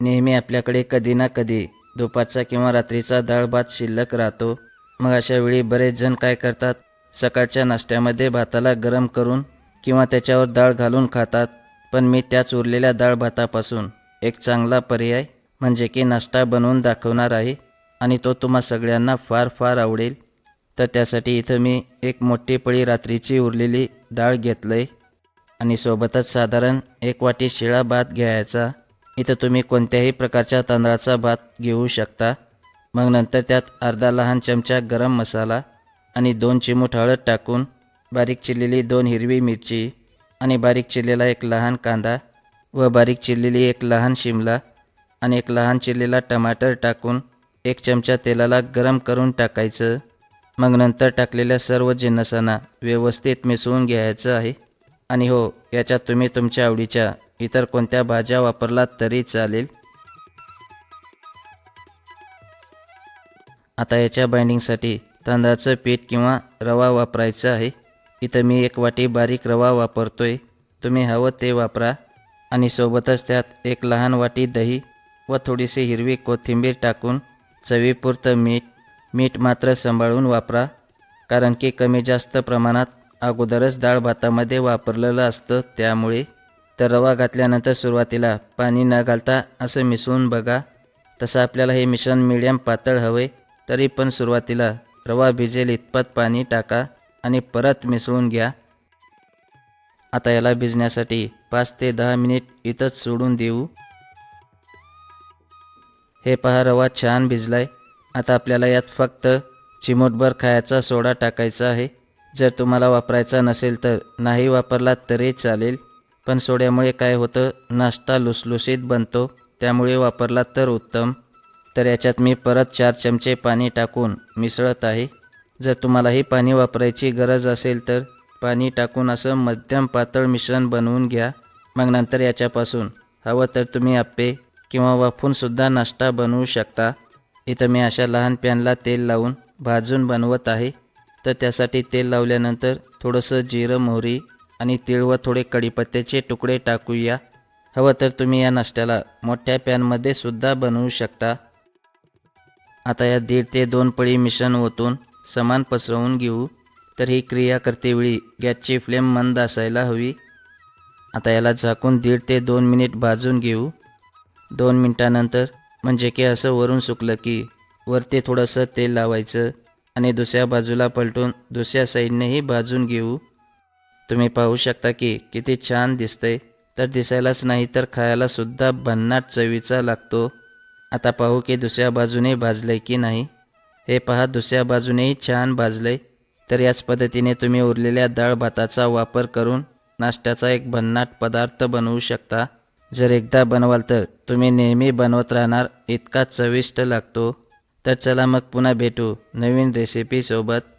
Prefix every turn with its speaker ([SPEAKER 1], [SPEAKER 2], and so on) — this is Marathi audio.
[SPEAKER 1] नेहमी आपल्याकडे कधी ना कधी दुपारचा किंवा रात्रीचा डाळ भात शिल्लक राहतो. मग अशा वेळी बरेच जण काय करतात? सकाळच्या नाश्त्यामध्ये भाताला गरम करून किंवा त्याच्यावर डाळ घालून खातात. पण मी त्याच उरलेल्या डाळ भातापासून एक चांगला पर्याय म्हणजे की नाश्ता बनवून दाखवणार आहे आणि तो तुम्हा सगळ्यांना फार फार आवडेल. तर त्यासाठी इथं मी एक मोठी पळी रात्रीची उरलेली डाळ घेतलंय आणि सोबतच साधारण एक वाटी शिळा भात घ्यायचा. इथं तुम्ही कोणत्याही प्रकारच्या तांदळाचा भात घेऊ शकता. मग नंतर त्यात अर्धा लहान चमचा गरम मसाला आणि दोन चिमूट हळद टाकून बारीक चिरलेली दोन हिरवी मिरची आणि बारीक चिरलेला एक लहान कांदा व बारीक चिरलेली एक लहान शिमला आणि एक लहान चिरलेला टमाटर टाकून एक चमचा तेलाला गरम करून टाकायचं. मग नंतर टाकलेल्या सर्व जिन्नसांना व्यवस्थित मिसळून घ्यायचं आहे. आणि हो याच्यात तुम्ही तुमच्या आवडीच्या इतर कोणत्या भाज्या वापरलात तरी चालेल. आता याच्या बाइंडिंगसाठी तांदळाचं पीठ किंवा रवा वापरायचा आहे. इथं मी एक वाटी बारीक रवा वापरतोय. तुम्ही हवं ते वापरा. आणि सोबतच त्यात एक लहान वाटी दही व थोडीशी हिरवी कोथिंबीर टाकून चवीपुरतं मीठ मीठ मात्र सांभाळून वापरा. कारण की कमी जास्त प्रमाणात अगोदरच डाळ भातामध्ये वापरलेलं असतं त्यामुळे तर रवा घातल्यानंतर सुरुवातीला पाणी न घालता असं मिसळून बघा. तसं आपल्याला हे मिश्रण मिडियम पातळ हवे तरी पण सुरुवातीला रवा भिजेल इतपत पाणी टाका आणि परत मिसळून घ्या. आता याला भिजण्यासाठी पाच ते दहा मिनिट इथंच सोडून देऊ. हे पहा रवा छान भिजलाय. आता आपल्याला यात फक्त चिमूटभर खायचा सोडा टाकायचा आहे. जर तुम्हाला वापरायचा नसेल तर नाही वापरला तरी चालेल. पण सोड्यामुळे काय होतं? नाश्ता लुसलुसीत बनतो. त्यामुळे वापरला तर उत्तम. तर याच्यात मी परत चार चमचे पाणी टाकून मिसळत आहे. जर तुम्हालाही पाणी वापरायची गरज असेल तर पाणी टाकून असं मध्यम पातळ मिश्रण बनवून घ्या. मग नंतर याच्यापासून हवं तर तुम्ही आप्पे किंवा वाफूनसुद्धा नाश्ता बनवू शकता. इथं मी अशा लहान पॅनला तेल लावून भाजून बनवत आहे. तर त्यासाठी तेल लावल्यानंतर थोडंसं जिरं मोहरी आणि तीळ व थोडे कढीपत्त्याचे तुकडे टाकूया. हवं तर तुम्ही या नाश्त्याला मोठ्या पॅनमध्ये सुद्धा बनवू शकता. आता या दीड ते दोन पळी मिश्रण ओतून समान पसरवून घेऊ. तर ही क्रिया करतेवेळी गॅसची फ्लेम मंद असायला हवी. आता याला झाकून दीड ते दोन मिनिट भाजून घेऊ. दोन मिनटानंतर म्हणजे की असं वरून सुकलं की वरती थोडंसं तेल लावायचं आणि दुसऱ्या बाजूला पलटून दुसऱ्या साईडनेही भाजून घेऊ. तुम्ही पाहू शकता की किती छान दिसतंय. तर दिसायलाच नाही तर खायला सुद्धा भन्नाट चवीचा लागतो. आता पाहू की दुसऱ्या बाजूने भाजलंय की नाही. हे पहा दुसऱ्या बाजूनेही छान भाजलंय. तर याच पद्धतीने तुम्ही उरलेल्या डाळ भाताचा वापर करून नाश्त्याचा एक भन्नाट पदार्थ बनवू शकता. जर एकदा बनवाल तर तुम्ही नेहमी बनवत राहणार इतका चविष्ट लागतो. तर चला मग पुन्हा भेटू नवीन रेसिपीसोबत